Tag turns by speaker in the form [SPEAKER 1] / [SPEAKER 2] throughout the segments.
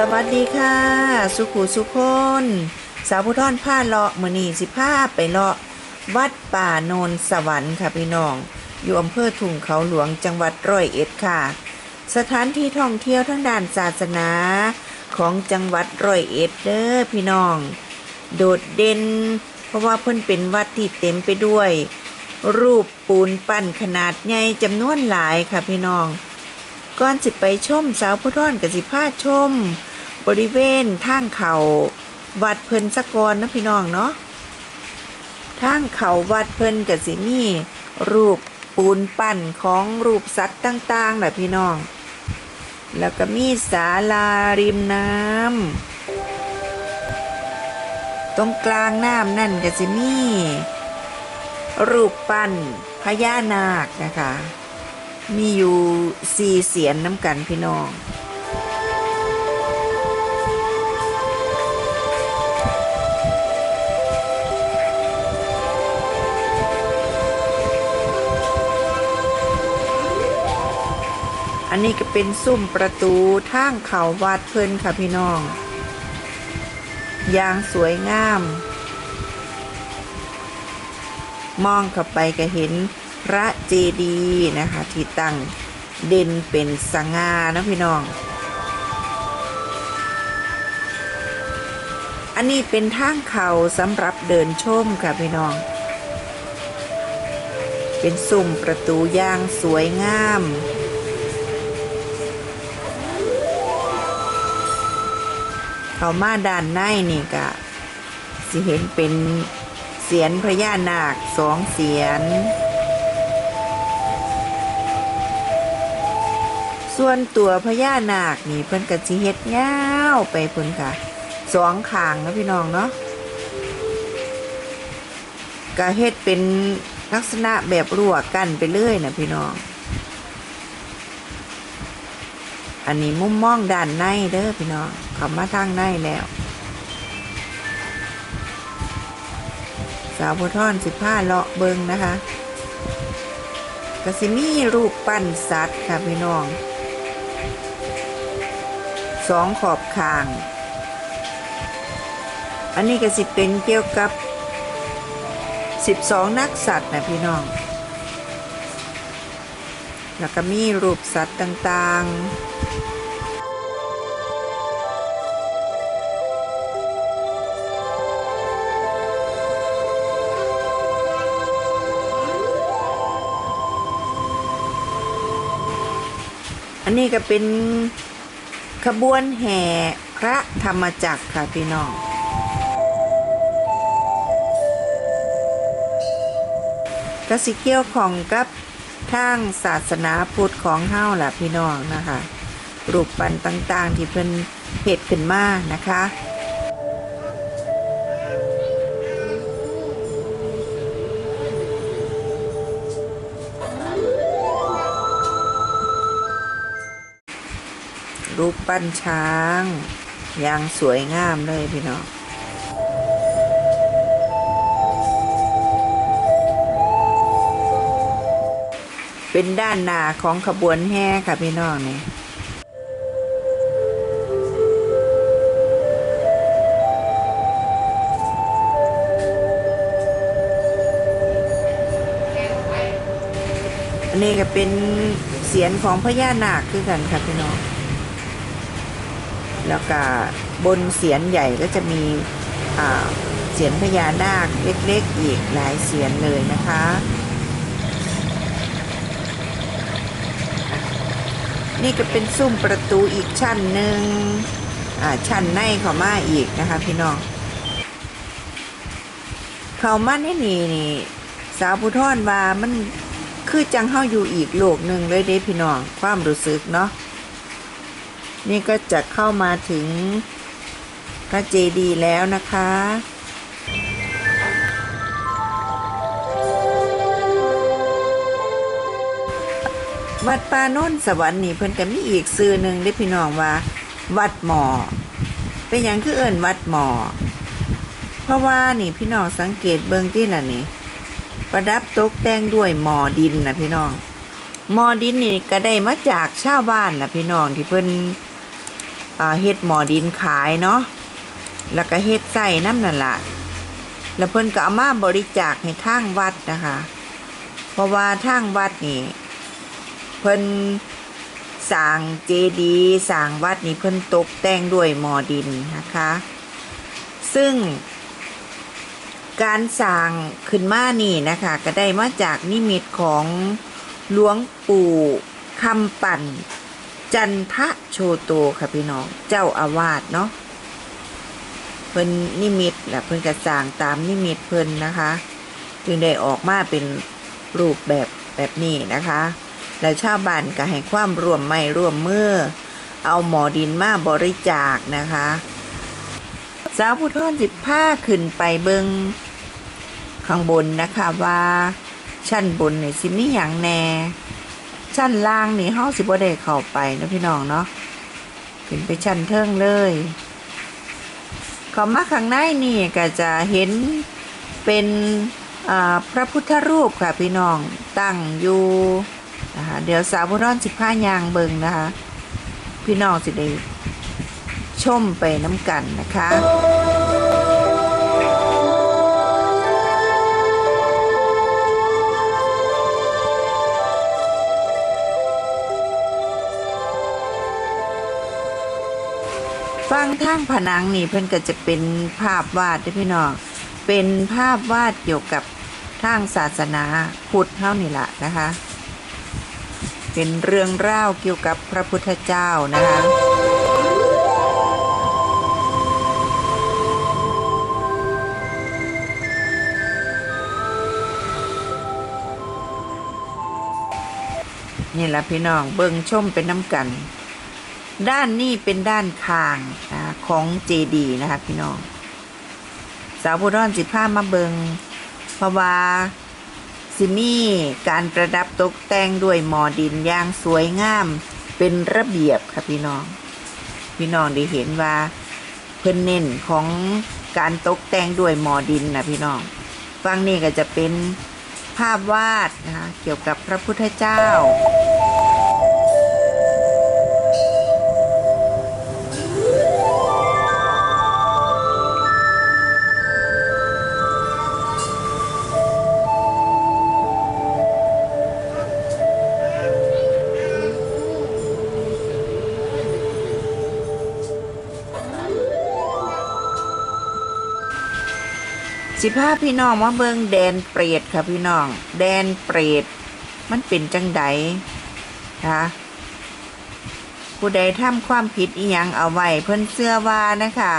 [SPEAKER 1] สวัสดีค่ะ สุขุสุคน สาวผู้ท่อนผ้าเลาะมือนีสิผ้าไปเลาะ วัดป่าโนนสวรรค์ค่ะพี่น้อง อยู่อำเภอทุ่งเขาหลวงจังหวัดร้อยเอ็ดค่ะ สถานที่ท่องเที่ยวทั้งด้านศาสนาของจังหวัดร้อยเอ็ดเด้อพี่น้อง โดดเด่นเพราะว่าเพิ่นเป็นวัดที่เต็มไปด้วย รูปปูนปั้นขนาดใหญ่จำนวนหลายค่ะพี่น้องก่อนสิไปชมสาวผู้ท่อนกับสิพาชม บริเวณทางเขาวัดเพิ่นสะกอนนะพี่น้องเนาะทางเขาวัดเพิ่นกับสิมีรูปปูนปั้นของรูปสัตว์ต่างๆแหละพี่น้อง แล้วก็มีศาลาริมน้ำตรงกลางน้ำนั่นก็จะมี รูปปั้นพญานาคนะคะ มีอยู่สี่เสียนน้ำกันพี่น้อง อันนี้ก็เป็นซุ้มประตูทางเขาวัดเพิ่นค่ะพี่น้อง อย่างสวยงาม มองเข้าไปก็เห็นพระเจดีย์นะคะ ที่ตั้งเด่นเป็นสง่านะพี่น้อง อันนี้เป็นทางเขาสำหรับเดินชมค่ะพี่น้อง เป็นสุ่มประตูย่างสวยงาม เข้ามาด้านในนี่ก็สิเห็นเป็นเสียนพญานาคสองเสียน ส่วนตัวพญานาคนี่เพิ่นก็สิเฮ็ดยาวไปเพิ่นค่ะสองขางนะพี่น้องเนาะก็เฮ็ดเป็นลักษณะแบบรั่วกันไปเรื่อยนะพี่น้อง อันนี้มุมมองด้านในเด้อพี่น้องเขามาทางในแล้ว สาวโพทอนสิบผ้าเลาะเบิงนะคะกสิมีรูปปั้นสัตว์ค่ะพี่น้องสองขอบคาง อันนี้ก็สิเป็นเกี่ยวกับ12นักสัตว์นะพี่น้อง แล้วก็มีรูปสัตว์ต่างๆ อันนี้ก็เป็นขบวนแห่พระธรรมจักรค่ะพี่น้อง กสิเกี่ยวของกับทางศาสนาพุทธของเฮาแหละพี่น้องนะคะ รูปปั้นต่างๆที่เพิ่นเหตุขึ้นมานะคะ รูปปั้นช้างอย่างสวยงามเลยพี่น้องเป็นด้านหน้าของขบวนแห่ค่ะพี่น้องนี่อันนี้ก็เป็นเสียนของพญานาคคือกันค่ะพี่น้อง แล้วก็บนเสียนใหญ่ก็จะมีเสียนพญานาคเล็กๆอีกหลายเสียนเลยนะคะนี่ก็เป็นซุ้มประตูอีกชั้นหนึ่งชั้นในเขามาอีกนะคะ พี่น้อง เขามาในนี่นี่ สาวผู้ท่อนว่ามันคือจังเฮาอยู่อีกโลกหนึ่งเลยเด้พี่น้อง ความรู้สึกเนาะ นี่ก็จะเข้ามาถึงพระเจดีย์แล้วนะคะวัดป่าโน้นสวรรค์นี่เพิ่นก็มีอีกซื้อหนึ่งได้พี่น้องว่า วัดหมอ เป็นอย่างคือเอิ้นวัดหมอ เพราะว่านี่พี่น้องสังเกตเบิ่งที่ล่ะนี่ ประดับตกแต่งด้วยหมอดินนะพี่น้องหมอดินนี่ก็ได้มาจากชาวบ้านนะพี่น้องที่เพิ่น เฮ็ดหมอดินขายเนาะแล้วก็เฮ็ดใส่น้ำนั่นละแล้วเพิ่นก็เอามาบริจาคให้ทางวัดนะคะ เพราะว่าทางวัดนี่เพิ่นสร้างเจดีย์สร้างวัดนี่เพิ่นตกแต่งด้วยหมอดินนะคะ ซึ่งการสร้างขึ้นมานี่นะคะ ก็ได้มาจากนิมิตของหลวงปู่คำปั่น จันทะโชโตค่ะพี่น้อง เจ้าอาวาสเนาะเพิ่นนิมิตแหละเพิ่นกระสางตามนิมิตเพิ่นนะคะ จึงได้ออกมาเป็นรูปแบบแบบนี้นะคะ แล้วชาวบ้านก็ให้ความร่วมไม่ร่วมมือ เอาหมอดินมาบริจาคนะคะสาวผู้ท่อนสิบผ้าขึ้นไปเบิงข้างบนนะคะว่า ชั้นบนเนี่ยสิมีอย่างแน่ ชั้นล่างนี่เฮาสิบ่ได้เข้าไปนะพี่น้องเนาะขึ้นไปชั้นเทิงเลยเข้ามาข้างในนี่ก็จะเห็นเป็นพระพุทธรูปค่ะพี่น้องตั้งอยู่นะคะเดี๋ยวสาวผู้อนสิบผ้ายางเบิงนะคะ พี่น้องสิได้ชมไปน้ำกันนะคะ ฟังทางผนังนี่เพิ่นก็จะเป็นภาพวาดด้อพี่น้องเป็นภาพวาดเกี่ยวกับทางศาสนาพุทธเท่านี่แหละนะคะ เป็นเรื่องเล่าวเกี่ยวกับพระพุทธเจ้านะคะนี่แหละพี่น้องเบิ่งชมเป็นน้ำกัน ด้านนี้เป็นด้านคางนะของเจดีนะคะพี่น้อง สาวผู้ร้อนสิผ้ามาเบิงเพราะว่าสิมีการประดับตกแต่งด้วยหมอดินอย่างสวยงามเป็นระเบียบค่ะพี่น้อง พี่น้องได้เห็นว่าเพิ่นเน้นของการตกแต่งด้วยหมอดินนะพี่น้องฟังนี่ก็จะเป็นภาพวาดนะคะเกี่ยวกับพระพุทธเจ้า สิพาพี่น้องมาเบิงแดนเปรตค่ะพี่น้อง แดนเปรตมันเป็นจังไดคะผู้ใดทำความผิดอีหยังเอาไว้เพิ่นเสื้อว่านะคะ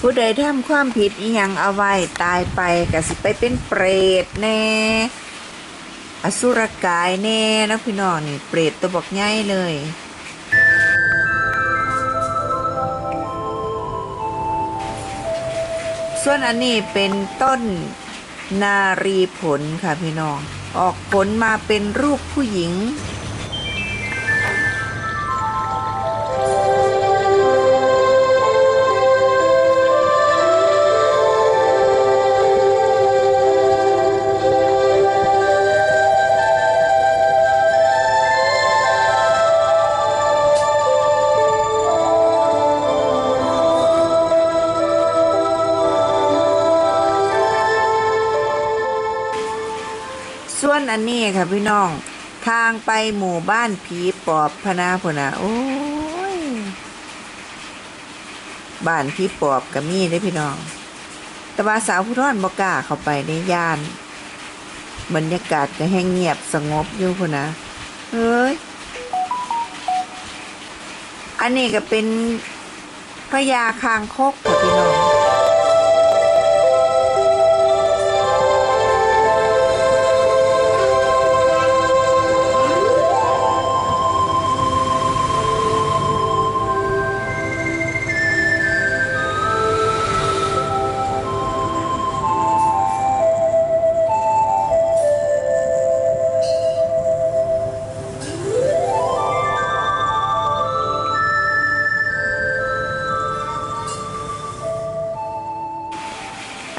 [SPEAKER 1] ผู้ใดทำความผิดอีหยังเอาไว้ตายไปก็สิไปเป็นเปรตแน่อสุรกายแน่นะพี่น้องนี่เปรตตัวบอกง่ายเลย ส่วนอันนี้เป็นต้นนารีผลค่ะพี่น้อง ออกผลมาเป็นรูปผู้หญิง วนอันนี้ค่ะพี่น้อง ทางไปหมู่บ้านผีปอบพนาพนาโอ้ยบ้านผีปอบก็มีได้พี่น้อง แต่ว่าสาวผู้ทอนบกล้าเข้าไปในย่าน บรรยากาศก็แห้งเงียบสงบอยู่พนะเฮ้ยอันนี้ก็เป็นพญาคางคกค่ะพี่น้อง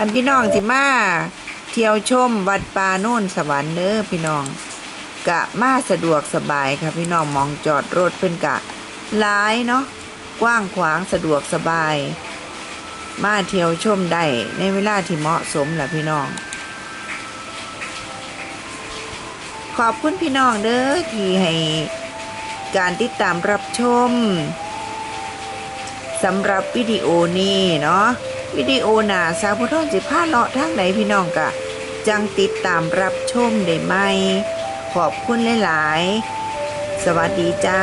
[SPEAKER 1] อันพี่น้องที่มาเที่ยวชมวัดป่าโน่นสวรรค์เด้อพี่น้องกะมาสะดวกสบายค่ะพี่น้องมองจอดรถเพิ่นกะหลายเนาะกว้างขวางสะดวกสบาย มาเที่ยวชมได้ในเวลาที่เหมาะสมแหละพี่น้อง ขอบคุณพี่น้องเด้อที่ให้การติดตามรับชมสำหรับวิดีโอนี้เนาะ วิดีโอหนาสาวผู้ท้องสิพาเลาะทางไหนพี่น้องกะ จังติดตามรับชมได้ไหม ขอบคุณหลาย ๆ สวัสดีจ้า